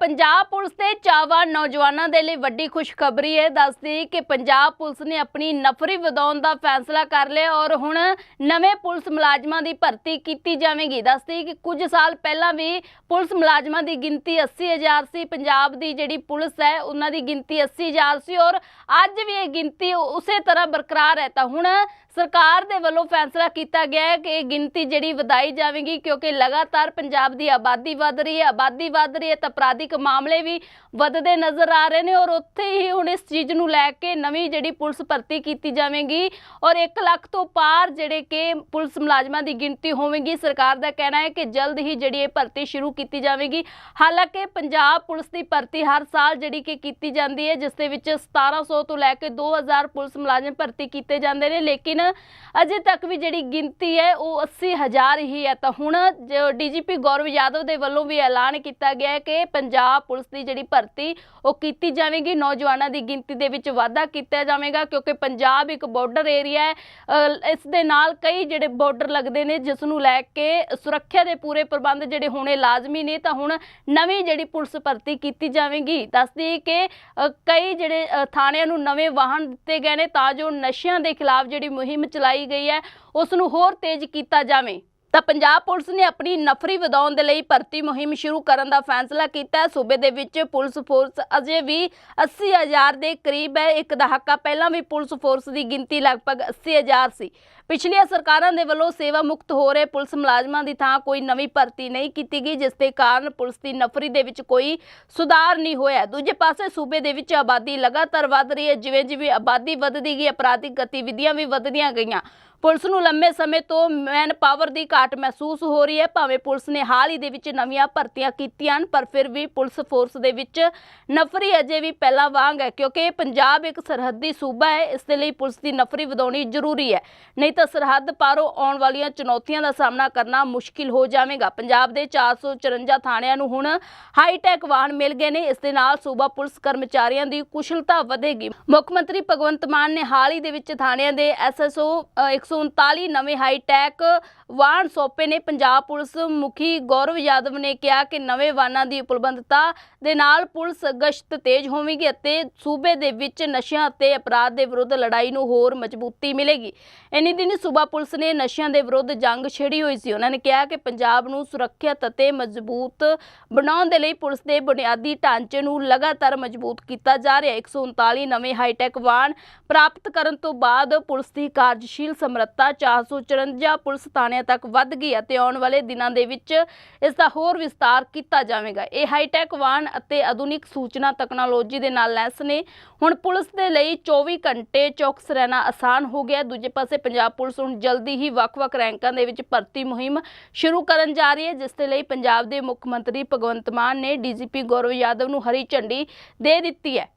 Punjab police ਦੇ ਚਾਵਾ ਨੌਜਵਾਨਾਂ ਦੇ ਲਈ ਵੱਡੀ ਖੁਸ਼ਖਬਰੀ ਹੈ ਦੱਸਦੀ ਕਿ ਪੰਜਾਬ ਪੁਲਿਸ ਨੇ ਆਪਣੀ ਨਫਰੀ ਵਧਾਉਣ ਦਾ ਫੈਸਲਾ ਕਰ ਲਿਆ ਔਰ ਹੁਣ ਨਵੇਂ ਪੁਲਿਸ ਮੁਲਾਜ਼ਮਾਂ ਦੀ ਭਰਤੀ ਕੀਤੀ ਜਾਵੇਗੀ। ਦੱਸਦੀ ਕਿ ਕੁਝ ਸਾਲ ਪਹਿਲਾਂ ਵੀ ਪੁਲਿਸ ਮੁਲਾਜ਼ਮਾਂ ਦੀ ਗਿਣਤੀ 80000 ਸੀ। ਪੰਜਾਬ ਦੀ ਜਿਹੜੀ ਪੁਲਿਸ ਹੈ, ਉਹਨਾਂ ਦੀ ਗਿਣਤੀ 80000 ਸੀ ਔਰ ਅੱਜ ਵੀ ਇਹ ਗਿਣਤੀ ਉਸੇ ਤਰ੍ਹਾਂ ਬਰਕਰਾਰ ਹੈ। ਤਾਂ ਹੁਣ ਸਰਕਾਰ ਦੇ ਵੱਲੋਂ ਫੈਸਲਾ ਕੀਤਾ ਗਿਆ ਹੈ ਕਿ ਇਹ ਗਿਣਤੀ ਜਿਹੜੀ ਵਧਾਈ ਜਾਵੇਗੀ ਕਿਉਂਕਿ ਲਗਾਤਾਰ ਪੰਜਾਬ ਦੀ ਆਬਾਦੀ ਵਧ ਰਹੀ ਹੈ। ਆਬਾਦੀ ਵਧ ਰਹੀ ਹੈ ਤਾਂ ਅਪਰਾਧਿਕ ਮਾਮਲੇ ਵੀ ਵੱਧਦੇ ਨਜ਼ਰ ਆ ਰਹੇ ਨੇ ਔਰ ਉੱਥੇ ਹੀ ਹੁਣ ਇਸ ਚੀਜ਼ ਨੂੰ ਲੈ ਕੇ ਨਵੀਂ ਜਿਹੜੀ ਪੁਲਿਸ ਭਰਤੀ ਕੀਤੀ ਜਾਵੇਗੀ ਔਰ 1 ਲੱਖ ਤੋਂ ਪਾਰ ਜਿਹੜੇ ਕਿ ਪੁਲਿਸ ਮੁਲਾਜ਼ਮਾਂ ਦੀ ਗਿਣਤੀ ਹੋਵੇਗੀ, ਸਰਕਾਰ ਦਾ ਕਹਿਣਾ ਹੈ ਕਿ ਜਲਦ ਹੀ ਜਿਹੜੀ ਇਹ ਭਰਤੀ ਸ਼ੁਰੂ ਕੀਤੀ ਜਾਵੇਗੀ। ਹਾਲਾਂਕਿ ਪੰਜਾਬ ਪੁਲਿਸ ਦੀ ਭਰਤੀ ਹਰ ਸਾਲ ਜਿਹੜੀ ਕਿ ਕੀਤੀ ਜਾਂਦੀ ਹੈ, ਜਿਸ ਦੇ ਵਿੱਚ 1700 ਤੋਂ ਲੈ ਕੇ 2000 ਪੁਲਿਸ ਮੁਲਾਜ਼ਮ ਭਰਤੀ ਕੀਤੇ ਜਾਂਦੇ ਨੇ, ਲੇਕਿਨ ਅਜੇ ਤੱਕ ਵੀ ਜਿਹੜੀ ਗਿਣਤੀ ਹੈ ਉਹ 80000 ਹੀ ਹੈ। ਤਾਂ ਹੁਣ ਜੋ ਡੀਜੀਪੀ ਗੌਰਵ ਯਾਦਵ ਦੇ ਵੱਲੋਂ ਵੀ ਐਲਾਨ ਕੀਤਾ ਗਿਆ ਹੈ ਕਿ ਪੰਜਾਬ ਪੁਲਿਸ ਦੀ ਜਿਹੜੀ ਭਰਤੀ, ਉਹ ਕੀਤੀ ਜਾਵੇਗੀ। ਨੌਜਵਾਨਾਂ ਦੀ ਗਿਣਤੀ ਦੇ ਵਿੱਚ ਵਾਧਾ ਕੀਤਾ ਜਾਵੇਗਾ, ਕਿਉਂਕਿ ਪੰਜਾਬ ਇੱਕ ਬਾਰਡਰ ਏਰੀਆ ਹੈ। ਇਸ ਦੇ ਨਾਲ ਕਈ ਜਿਹੜੇ ਬਾਰਡਰ ਲੱਗਦੇ ਨੇ, ਜਿਸ ਨੂੰ ਲੈ ਕੇ ਸੁਰੱਖਿਆ ਦੇ ਪੂਰੇ ਪ੍ਰਬੰਧ ਜਿਹੜੇ ਹੋਣੇ ਲਾਜ਼ਮੀ ਨੇ, ਤਾਂ ਹੁਣ ਨਵੀਂ ਜਿਹੜੀ ਪੁਲਿਸ ਭਰਤੀ ਕੀਤੀ ਜਾਵੇਗੀ। ਦੱਸਦੀ ਕਿ ਕਈ ਜਿਹੜੇ ਥਾਣਿਆਂ ਨੂੰ ਨਵੇਂ ਵਾਹਨ ਦਿੱਤੇ ਗਏ ਨੇ, ਤਾਂ ਜੋ ਨਸ਼ਿਆਂ ਦੇ ਖਿਲਾਫ ਜਿਹੜੀ ਮੁਹਿੰਮ ਚਲਾਈ ਗਈ ਹੈ, ਉਸ ਨੂੰ ਹੋਰ ਤੇਜ਼ ਕੀਤਾ ਜਾਵੇ। ਤਾਂ ਪੰਜਾਬ ਪੁਲਿਸ ਨੇ ਆਪਣੀ ਨਫਰੀ ਵਧਾਉਣ ਦੇ ਲਈ ਭਰਤੀ ਮੁਹਿੰਮ ਸ਼ੁਰੂ ਕਰਨ ਦਾ ਫੈਸਲਾ ਕੀਤਾ ਸੂਬੇ ਦੇ ਵਿੱਚ ਪੁਲਿਸ ਫੋਰਸ ਅਜੇ ਵੀ 80000 ਦੇ ਕਰੀਬ ਹੈ। ਇੱਕ ਦਹਾਕਾ ਪਹਿਲਾਂ ਵੀ ਪੁਲਿਸ ਫੋਰਸ ਦੀ ਗਿਣਤੀ ਲਗਭਗ 80000 ਸੀ। ਪਿਛਲੀਆਂ ਸਰਕਾਰਾਂ ਦੇ ਵੱਲੋਂ ਸੇਵਾ ਮੁਕਤ ਹੋ ਰਹੇ ਪੁਲਿਸ ਮੁਲਾਜ਼ਮਾਂ ਦੀ ਥਾਂ ਕੋਈ ਨਵੀਂ ਭਰਤੀ ਨਹੀਂ ਕੀਤੀ ਗਈ, ਜਿਸ ਦੇ ਕਾਰਨ ਪੁਲਿਸ ਦੀ ਨਫਰੀ ਦੇ ਵਿੱਚ ਕੋਈ ਸੁਧਾਰ ਨਹੀਂ ਹੋਇਆ। ਦੂਜੇ ਪਾਸੇ ਸੂਬੇ ਦੇ ਵਿੱਚ ਆਬਾਦੀ ਲਗਾਤਾਰ ਵਧ ਰਹੀ ਹੈ। ਜਿਵੇਂ ਜਿਵੇਂ ਆਬਾਦੀ ਵਧਦੀ ਗਈ, ਅਪਰਾਧਿਕ ਗਤੀਵਿਧੀਆਂ ਵੀ ਵਧਦੀਆਂ ਗਈਆਂ। ਪੁਲਿਸ ਨੂੰ ਲੰਮੇ ਸਮੇਂ ਤੋਂ ਮੈਨ ਪਾਵਰ ਦੀ ਘਾਟ ਮਹਿਸੂਸ ਹੋ ਰਹੀ ਹੈ, ਭਾਵੇਂ ਪੁਲਿਸ ਨੇ ਹਾਲ ਹੀ ਦੇ ਵਿੱਚ ਨਵੀਆਂ ਭਰਤੀਆਂ ਕੀਤੀਆਂ ਹਨ, ਪਰ ਫਿਰ ਵੀ ਪੁਲਿਸ ਫੋਰਸ ਦੇ ਵਿੱਚ ਨਫਰੀ ਅਜੇ ਵੀ ਪਹਿਲਾਂ ਵਾਂਗ ਹੈ, ਕਿਉਂਕਿ ਪੰਜਾਬ ਇੱਕ ਸਰਹੱਦੀ ਸੂਬਾ ਹੈ, ਇਸ ਦੇ ਲਈ ਪੁਲਿਸ ਦੀ ਨਫਰੀ ਵਧਾਉਣੀ ਜ਼ਰੂਰੀ ਹੈ। ਨਹੀਂ ਤਾਂ ਸਰਹੱਦ ਪਾਰੋਂ ਆਉਣ ਵਾਲੀਆਂ ਚੁਣੌਤੀਆਂ ਦਾ ਸਾਹਮਣਾ ਕਰਨਾ ਮੁਸ਼ਕਿਲ ਹੋ ਜਾਵੇਗਾ। ਪੰਜਾਬ ਦੇ 454 ਥਾਣਿਆਂ ਨੂੰ ਹੁਣ ਹਾਈਟੈਕ ਵਾਹਨ ਮਿਲ ਗਏ ਨੇ, ਇਸ ਦੇ ਨਾਲ ਸੂਬਾ ਪੁਲਿਸ ਕਰਮਚਾਰੀਆਂ ਦੀ ਕੁਸ਼ਲਤਾ ਵਧੇਗੀ। ਮੁੱਖ ਮੰਤਰੀ ਭਗਵੰਤ ਮਾਨ ਨੇ ਹਾਲ ਹੀ ਦੇ ਵਿੱਚ ਥਾਣਿਆਂ ਦੇ ਐਸਐਸਓ 139 ਨਵੇਂ ਹਾਈਟੈਕ ਵਾਹਨ ਸੌਂਪੇ ਨੇ। ਪੰਜਾਬ ਪੁਲਿਸ ਮੁਖੀ ਗੌਰਵ ਯਾਦਵ ਨੇ ਕਿਹਾ ਕਿ ਨਵੇਂ ਵਾਹਨਾਂ ਦੀ ਉਪਲਬਧਤਾ ਦੇ ਨਾਲ ਪੁਲਿਸ ਗਸ਼ਤ ਤੇਜ਼ ਹੋਵੇਗੀ ਅਤੇ ਸੂਬੇ ਦੇ ਵਿੱਚ ਨਸ਼ਿਆਂ ਅਤੇ ਅਪਰਾਧ ਦੇ ਵਿਰੁੱਧ ਲੜਾਈ ਨੂੰ ਹੋਰ ਮਜ਼ਬੂਤੀ ਮਿਲੇਗੀ। ਇਨੀ ਦਿਨੀ ਸੂਬਾ ਪੁਲਿਸ ਨੇ ਨਸ਼ਿਆਂ ਦੇ ਵਿਰੁੱਧ ਜੰਗ ਛੇੜੀ ਹੋਈ ਸੀ। ਉਹਨਾਂ ਨੇ ਕਿਹਾ ਕਿ ਪੰਜਾਬ ਨੂੰ ਸੁਰੱਖਿਅਤ ਅਤੇ ਮਜ਼ਬੂਤ ਬਣਾਉਣ ਦੇ ਲਈ ਪੁਲਿਸ ਦੇ ਬੁਨਿਆਦੀ ਢਾਂਚੇ ਨੂੰ ਲਗਾਤਾਰ ਮਜ਼ਬੂਤ ਕੀਤਾ ਜਾ ਰਿਹਾ ਹੈ। 139 ਨਵੇਂ ਹਾਈਟੈਕ ਵਾਹਨ ਪ੍ਰਾਪਤ ਕਰਨ ਤੋਂ ਬਾਅਦ ਪੁਲਿਸ ਦੀ ਕਾਰਜਸ਼ੀਲ ਸਮਰ ਸਮਰੱਥਾ 454 ਪੁਲਿਸ ਥਾਣਿਆਂ ਤੱਕ ਵੱਧ ਗਈ ਅਤੇ ਆਉਣ ਵਾਲੇ ਦਿਨਾਂ ਦੇ ਵਿੱਚ ਇਸ ਦਾ ਹੋਰ ਵਿਸਤਾਰ ਕੀਤਾ ਜਾਵੇਗਾ। ਇਹ ਹਾਈਟੈਕ ਵਾਹਨ ਅਤੇ ਆਧੁਨਿਕ ਸੂਚਨਾ ਤਕਨਾਲੋਜੀ ਦੇ ਨਾਲ ਲੈਸ ਨੇ। ਹੁਣ ਪੁਲਿਸ ਦੇ ਲਈ 24 ਘੰਟੇ ਚੌਕਸ ਰਹਿਣਾ ਆਸਾਨ ਹੋ ਗਿਆ। ਦੂਜੇ ਪਾਸੇ ਪੰਜਾਬ ਪੁਲਿਸ ਹੁਣ ਜਲਦੀ ਹੀ ਵੱਖ-ਵੱਖ ਰੈਂਕਾਂ ਦੇ ਵਿੱਚ ਭਰਤੀ ਮੁਹਿੰਮ ਸ਼ੁਰੂ ਕਰਨ ਜਾ ਰਹੀ ਹੈ, ਜਿਸ ਦੇ ਲਈ ਪੰਜਾਬ ਦੇ ਮੁੱਖ ਮੰਤਰੀ ਭਗਵੰਤ ਮਾਨ ਨੇ ਡੀਜੀਪੀ ਗੌਰਵ ਯਾਦਵ ਨੂੰ ਹਰੀ ਝੰਡੀ ਦੇ ਦਿੱਤੀ ਹੈ।